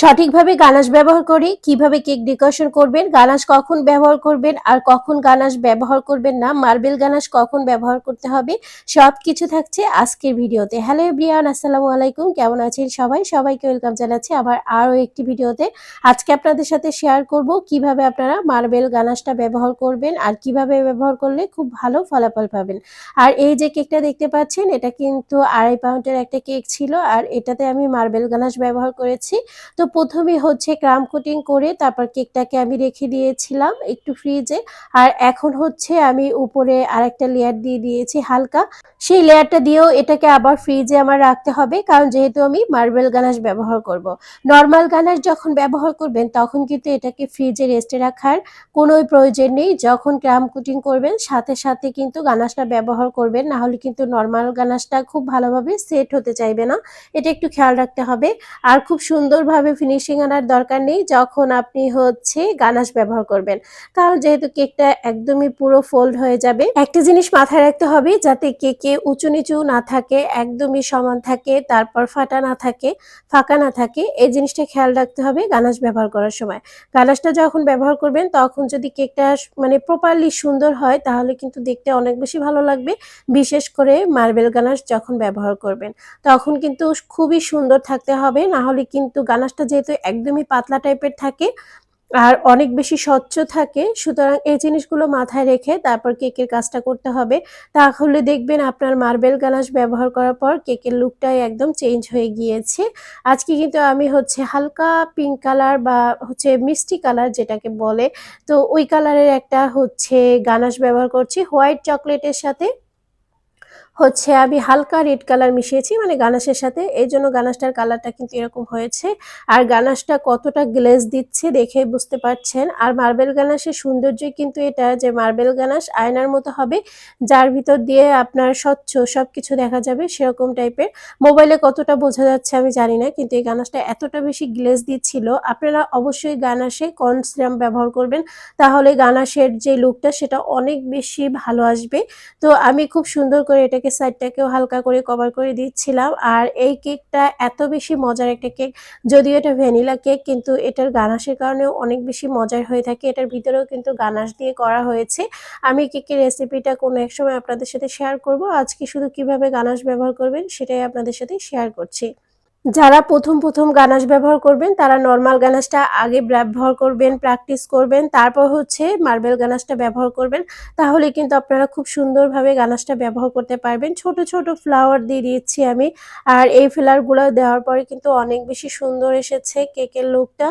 সঠিকভাবে গানাশ ব্যবহার করে, কীভাবে কেক ডেকোরেশন করবেন গানাশ কখন ব্যবহার করবেন আর কখন গানাশ ব্যবহার করবেন না, মার্বেল গানাশ কখন ব্যবহার করতে হবে সব কিছু থাকছে আজকের ভিডিওতে। হ্যালো এভরিওয়ান, আসসালামু আলাইকুম, কেমন আছেন সবাই? সবাইকে ওয়েলকাম জানাচ্ছি আবার আরও একটি ভিডিওতে। আজকে আপনাদের সাথে শেয়ার করব কীভাবে আপনারা মার্বেল গানাশটা ব্যবহার করবেন আর কীভাবে ব্যবহার করলে খুব ভালো ফলাফল পাবেন। আর এই যে কেকটা দেখতে পাচ্ছেন, এটা কিন্তু আড়াই পাউন্ডের একটা কেক ছিল আর এটাতে আমি মার্বেল গানাশ ব্যবহার করেছি। তো প্রথমে হচ্ছে ক্রাম কোটিং করে তারপর কেকটাকে আমি রেখে দিয়েছিলাম একটু ফ্রিজে। আর এখন হচ্ছে আমি উপরে আরেকটা লেয়ার দিয়ে দিয়েছি হালকা। সেই লেয়ারটা দিয়েও এটাকে আবার ফ্রিজে আমার রাখতে হবে, কারণ যেহেতু আমি মার্বেল গানাশ ব্যবহার করব। নর্মাল গানাশ যখন ব্যবহার করবেন তখন কিন্তু এটাকে ফ্রিজে রেস্টে রাখার কোনো প্রয়োজন নেই। যখন ক্রাম কোটিং করবেন সাথে সাথে কিন্তু গানাশটা ব্যবহার করবেন, না হলে কিন্তু নর্মাল গানাশটা খুব ভালোভাবে সেট হতে চাইবে না। এটা একটু খেয়াল রাখতে হবে। আর খুব সুন্দরভাবে ফিনিশিং আনার দরকার নেই, যখন আপনি হচ্ছে গানাশ ব্যবহার করবেন। কারণ যেহেতু কেকটা একদমই পুরো ফোল্ড হয়ে যাবে, একটা জিনিস মাথায় রাখতে হবে যাতে কেকে উঁচু নিচু না থাকে, একদমই সমান থাকে, তারপর ফাটা না থাকে, ফাঁকা না থাকে, এই জিনিসটা খেয়াল রাখতে হবে গানাশ ব্যবহার করার সময়। গানাশটা যখন ব্যবহার করবেন, তখন যদি কেকটা মানে প্রপারলি সুন্দর হয়, তাহলে কিন্তু দেখতে অনেক বেশি ভালো লাগবে, বিশেষ করে মার্বেল গানাশ যখন ব্যবহার করবেন। তখন কিন্তু খুবই সুন্দর থাকতে হবে, না হলে কিন্তু গানাশটা যেহেতু একদমই পাতলা টাইপের থাকে আর অনেক বেশি স্বচ্ছ থাকে, সুতরাং এই জিনিসগুলো মাথায় রেখে তারপর কেকের কাজটা করতে হবে। তাহলে দেখবেন আপনার মার্বেল গানাশ ব্যবহার করার পর কেকের লুকটাই একদম চেঞ্জ হয়ে গিয়েছে। আজকে কিন্তু আমি হচ্ছে হালকা পিঙ্ক কালার বা হচ্ছে মিষ্টি কালার যেটাকে বলে, তো ওই কালারের একটা হচ্ছে গানাশ ব্যবহার করছি। হোয়াইট চকলেটের সাথে হচ্ছে আমি হালকা রেড কালার মিশিয়েছি মানে গানাশের সাথে। এই জন্য গানাশটার কালারটা কিন্তু এরকম হয়েছে। আর গানাশটা কতটা গ্লেজ দিচ্ছে দেখে বুঝতে পারছেন। আর মার্বেল গানাশের সৌন্দর্যই কিন্তু এটা যে মার্বেল গানাশ আয়নার মতো হবে, যার ভিতর দিয়ে আপনার স্বচ্ছ সব কিছু দেখা যাবে সেরকম টাইপের। মোবাইলে কতটা বোঝা যাচ্ছে আমি জানি না, কিন্তু এই গানাশটা এতটা বেশি গ্লেজ দিচ্ছিল। আপনারা অবশ্যই গানাশে কর্ন ব্যবহার করবেন, তাহলে গানাশের যে লুকটা সেটা অনেক বেশি ভালো আসবে। তো আমি খুব সুন্দর করে এটাকে সাইডটাকেও হালকা করে কভার করে দিচ্ছিলাম। আর এই কেকটা এত বেশি মজার একটা কেক যদিও এটা ভ্যানিলা কেক কিন্তু এটার গানাশের কারণেও অনেক বেশি মজার হয়ে থাকে। এটার ভিতরেও কিন্তু গানাশ দিয়ে করা হয়েছে। আমি কেকের রেসিপিটা কোনো এক সময় আপনাদের সাথে শেয়ার করব। আজকে শুধু কীভাবে গানাশ ব্যবহার করবেন, সেটাই আপনাদের সাথে শেয়ার করছি। যারা প্রথম প্রথম গানাশ ব্যবহার করবেন, তারা নর্মাল গানাশটা আগে ব্যবহার করবেন প্র্যাকটিস করবেন, তারপর হচ্ছে মার্বেল গানাশটা ব্যবহার করবেন। তাহলে কিন্তু আপনারা খুব সুন্দরভাবে গানাশটা ব্যবহার করতে পারবেন। ছোট ছোট ফ্লাওয়ার দিয়ে দিয়েছি আমি। আর এই ফ্লাওয়ারগুলো দেওয়ার পরে কিন্তু অনেক বেশি সুন্দর এসেছে কেকের লুকটা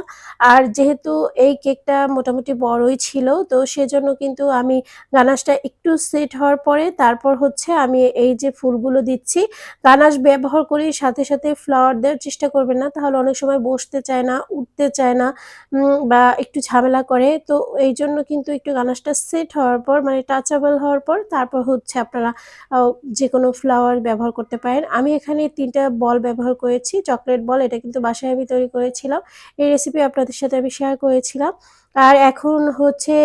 আর যেহেতু এই কেকটা মোটামুটি বড়ই ছিল, তো সেজন্য কিন্তু আমি গানাশটা একটু সেট হওয়ার পরে তারপর হচ্ছে আমি এই যে ফুলগুলো দিচ্ছি, গানাশ ব্যবহার করি সাথে সাথে ফ্লাওয়ার দেওয়ার চেষ্টা করবেন না। তাহলে অনেক সময় বসতে চায় না, উঠতে চায় না বা একটু ঝামেলা করে। তো এই জন্য কিন্তু একটু গানাসটা সেট হওয়ার পর মানে টাচেবল হওয়ার পর, তারপর হচ্ছে আপনারা যে কোনো ফ্লাওয়ার ব্যবহার করতে পারেন। আমি এখানে তিনটা বল ব্যবহার করেছি চকলেট বল এটা কিন্তু বাসায় আমি তৈরি করেছিলাম। এই রেসিপি আপনাদের সাথে আমি শেয়ার করেছিলাম। আর এখন হচ্ছে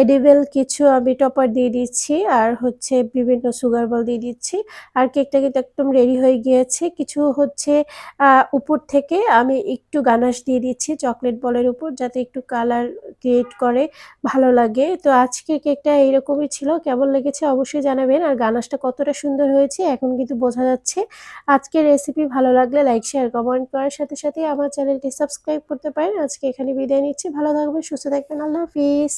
এডিবেল কিছু আমি টপার দিয়ে দিচ্ছি, আর হচ্ছে বিভিন্ন সুগার বল দিয়ে দিচ্ছি। আর কেকটা কিন্তু একদম রেডি হয়ে গিয়েছে। কিছু হচ্ছে উপর থেকে আমি একটু গানাশ দিয়ে দিচ্ছি চকলেট বলের উপর, যাতে একটু কালার ক্রিয়েট করে, ভালো লাগে। তো আজকে কেকটা এইরকমই ছিল। কেমন লেগেছে অবশ্যই জানাবেন। আর গানাশটা কতটা সুন্দর হয়েছে, এখন কিন্তু বোঝা যাচ্ছে। আজকের রেসিপি ভালো লাগলে লাইক শেয়ার কমেন্ট করার সাথে সাথে আমার চ্যানেলটি সাবস্ক্রাইব করতে পারেন। আজকে এখানে বিদায় নিচ্ছি। ভালো থাকবেন, সুস্থ থাকবেন আল্লাহ হাফিজ।